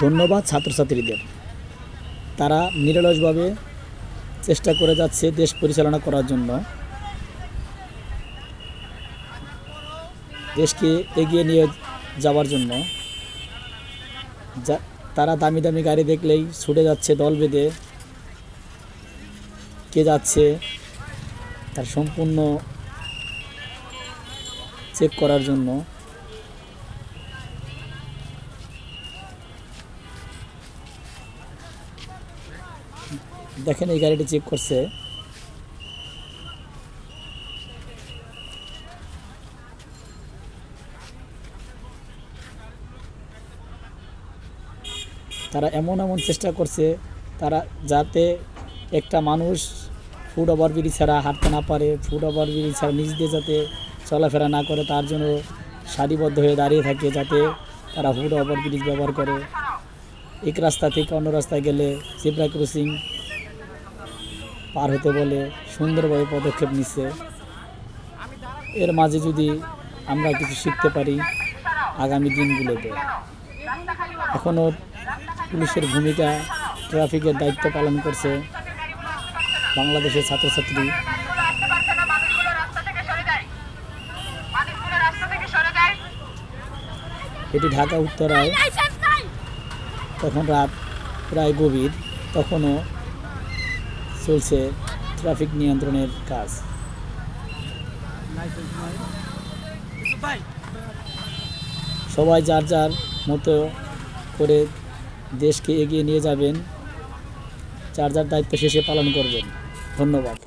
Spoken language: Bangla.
ধন্যবাদ ছাত্রছাত্রীদের। তারা নিরলসভাবে চেষ্টা করে যাচ্ছে দেশ পরিচালনা করার জন্য। দেশকে এগিয়ে নিয়ে যাওয়ার জন্য। যা, তারা দামি দামি গাড়ি দেখলেই ছুটে যাচ্ছে, দল বেঁধে কে যাচ্ছে, তার সম্পূর্ণ চেক করার জন্য। দেখেন এই গাড়িটি চেক করছে। তারা এমন এমন চেষ্টা করছে, তারা যাতে একটা মানুষ ফুড ওভার ব্রিজ ছাড়া হাঁটতে না পারে ফুড ওভার ব্রিজ ছাড়া নিচ দিয়ে যাতে চলাফেরা না করে, তার জন্য সারিবদ্ধ হয়ে দাঁড়িয়ে থাকে যাতে তারা ফুড ওভার ব্রিজ ব্যবহার করে। এক রাস্তা থেকে অন্য রাস্তায় গেলে জেব্রা ক্রসিং পার হতে বলে সুন্দরভাবে পদক্ষেপ নিচ্ছে এর মাঝে যদি আমরা কিছু শিখতে পারি আগামী দিনগুলোতে। এখনও পুলিশের ভূমিকা, ট্রাফিকের দায়িত্ব পালন করছে বাংলাদেশের ছাত্রছাত্রী। এটি ঢাকা উত্তরায় তখন রাত প্রায় গভীর, তখনও চলছে ট্রাফিক নিয়ন্ত্রণের কাজ। সবাই যার যার মতো করে দেশকে এগিয়ে নিয়ে যাবেন। যার যার দায়িত্ব শেষে পালন করবেন। ধন্যবাদ।